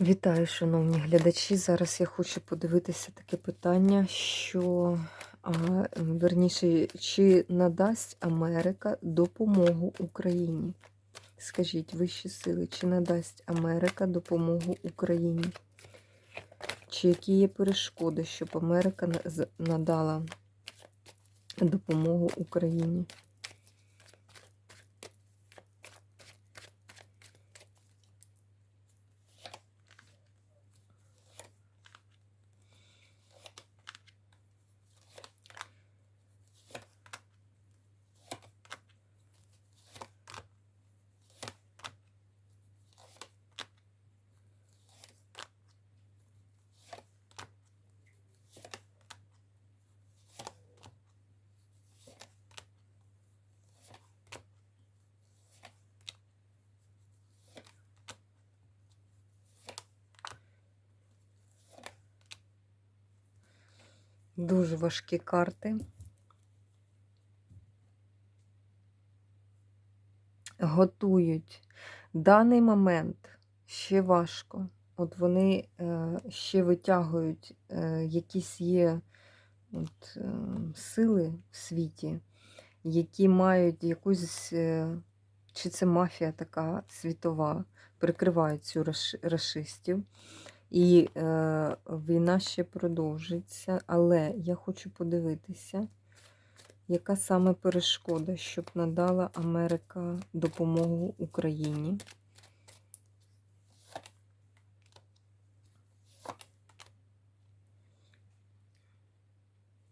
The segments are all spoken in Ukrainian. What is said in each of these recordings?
Вітаю, шановні глядачі. Зараз я хочу подивитися таке питання, що а, верніше, чи надасть Америка допомогу Україні? Скажіть, вищі сили, чи надасть Америка допомогу Україні? Чи які є перешкоди, щоб Америка надала допомогу Україні? Дуже важкі карти. Готують. Даний момент ще важко. От вони е, ще витягують, е, якісь є от, е, сили в світі, які мають якусь, чи це мафія така світова, прикривають цю раш- рашистів. І е, війна ще продовжиться, але я хочу подивитися, яка саме перешкода, щоб надала Америка допомогу Україні.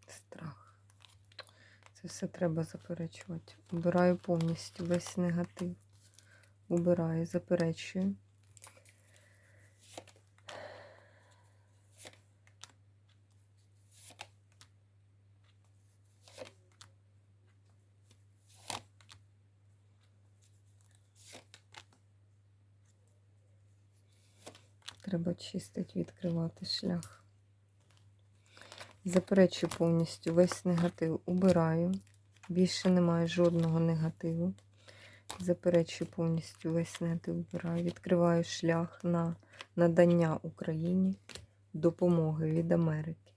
Страх. Це все треба заперечувати. Убираю повністю весь негатив. Убираю, заперечую. Треба чистить, відкривати шлях. Заперечую повністю весь негатив. Убираю. Більше немає жодного негативу. Заперечую повністю весь негатив. Убираю. Відкриваю шлях на надання Україні допомоги від Америки.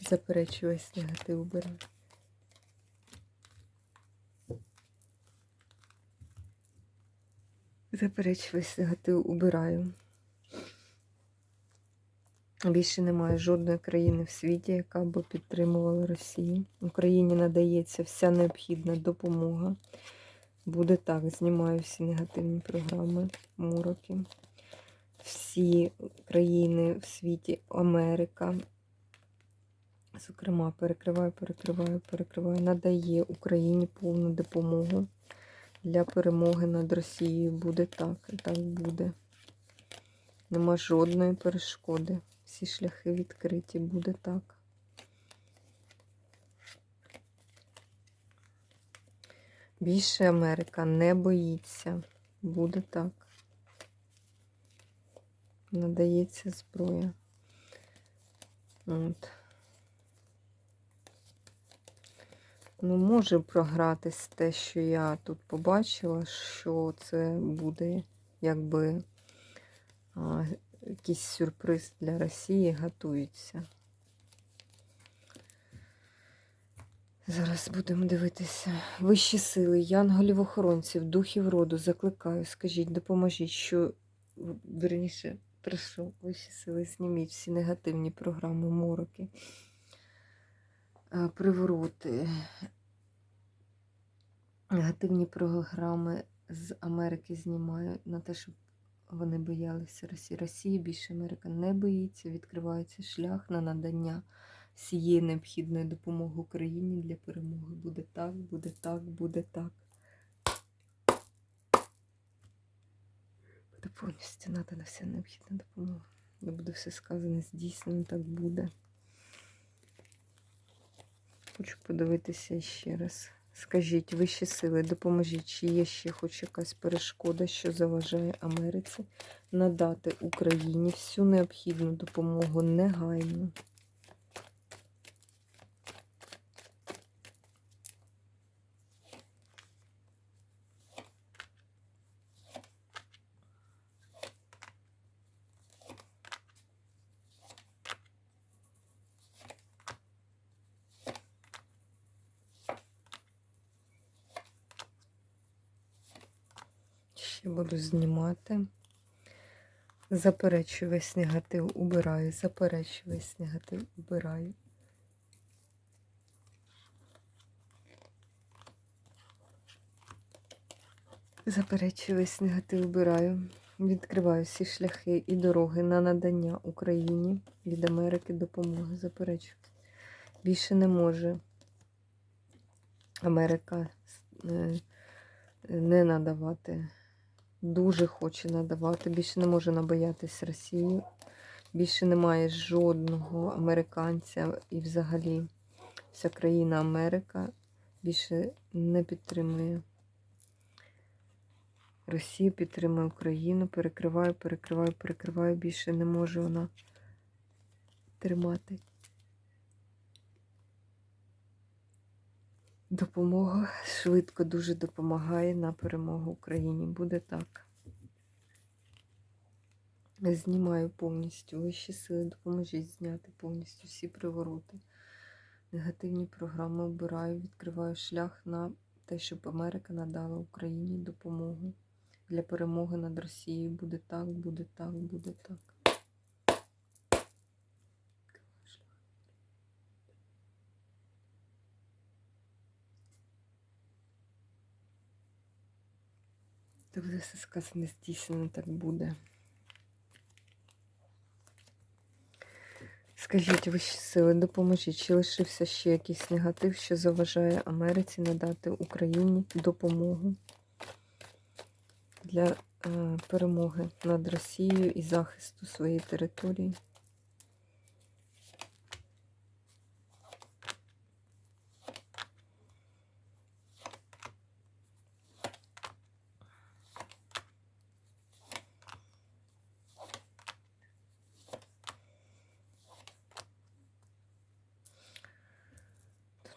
Заперечую весь негатив. Убираю. Заперечую весь негатив. Убираю. Більше немає жодної країни в світі, яка б підтримувала Росію. Україні надається вся необхідна допомога. Буде так, знімаю всі негативні програми, мороки. Всі країни в світі, Америка. Зокрема, перекриваю, перекриваю, перекриваю, надає Україні повну допомогу для перемоги над Росією. Буде так, так буде. Нема жодної перешкоди. Всі шляхи відкриті, буде так. Більше Америка не боїться. Буде так. Надається зброя. От. Ну, може програтись те, що я тут побачила, що це буде якби якийсь сюрприз для Росії готується. Зараз будемо дивитися. Вищі сили, янголів-охоронців, духів роду, закликаю, скажіть, допоможіть, що, верніше, прошу, вищі сили, зніміть всі негативні програми, мороки, привороти, негативні програми з Америки знімаю на те, щоб вони боялися Росії. Росії більше Америка не боїться, відкривається шлях на надання всієї необхідної допомоги Україні для перемоги. Буде так, буде так, буде так. Буде повністю надана вся необхідна допомога. Де буде все сказане здійснено, так буде. Хочу подивитися ще раз. Скажіть, вищі сили, допоможіть, чи є ще хоч якась перешкода, що заважає Америці надати Україні всю необхідну допомогу негайно. Ще буду знімати. Заперечую весь негатив, убираю. Заперечую весь негатив, убираю. Заперечую весь негатив, убираю. Відкриваю всі шляхи і дороги на надання Україні від Америки допомоги. Заперечую. Більше не може Америка е, не надавати. Дуже хоче надавати. Більше не може набоятись Росію. Більше немає жодного американця і взагалі вся країна Америка більше не підтримує. Росію підтримує Україну, перекриваю, перекриваю, перекриваю. Більше не може вона тримати. Допомога швидко дуже допомагає на перемогу Україні. Буде так. Знімаю повністю вищі сили, допоможіть зняти повністю всі привороти. Негативні програми обираю, відкриваю шлях на те, щоб Америка надала Україні допомогу для перемоги над Росією. Буде так, буде так, буде так. Та буде все сказане здійснено, так буде. Скажіть вищі сили, допоможіть, чи лишився ще якийсь негатив, що заважає Америці надати Україні допомогу для е, перемоги над Росією і захисту своєї території?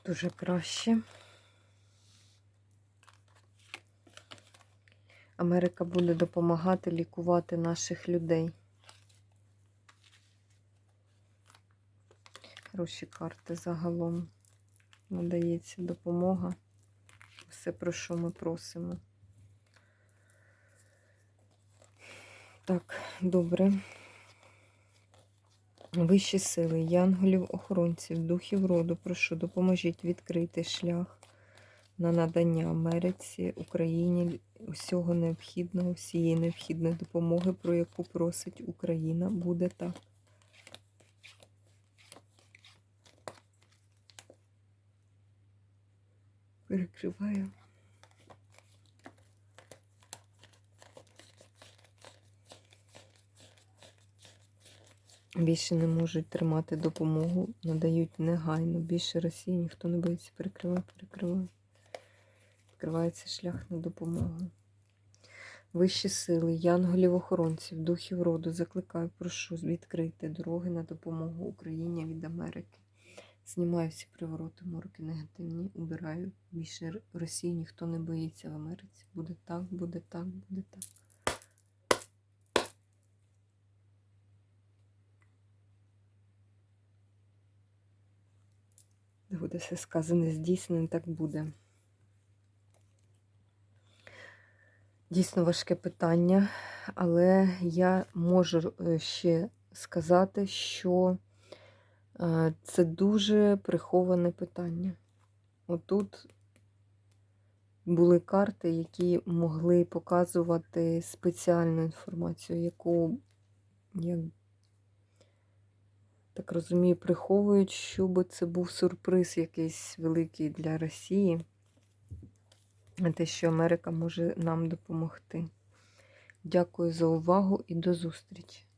Тут уже краще. Америка буде допомагати лікувати наших людей. Хороші карти загалом. Надається допомога. Все, про що ми просимо. Так, добре. Вищі сили, янголів, охоронців, духів роду, прошу, допоможіть відкрити шлях на надання Америці, Україні усього необхідного, всієї необхідної допомоги, про яку просить Україна, буде так. Перекриваю. Більше не можуть тримати допомогу, надають негайно. Більше Росії ніхто не боїться. Перекриває, перекриває. Відкривається шлях на допомогу. Вищі сили, янголів-охоронців, духів роду, закликаю, прошу відкрити дороги на допомогу Україні від Америки. Знімаю всі привороти, морки негативні, убираю. Більше Росії ніхто не боїться в Америці. Буде так, буде так, буде так. Де буде все сказане, здійснене, так буде. Дійсно важке питання, але я можу е, ще сказати, що е, це дуже приховане питання. Отут були карти, які могли показувати спеціальну інформацію, яку, так розумію, приховують, щоб це був сюрприз якийсь великий для Росії те, що Америка може нам допомогти. Дякую за увагу і до зустрічі!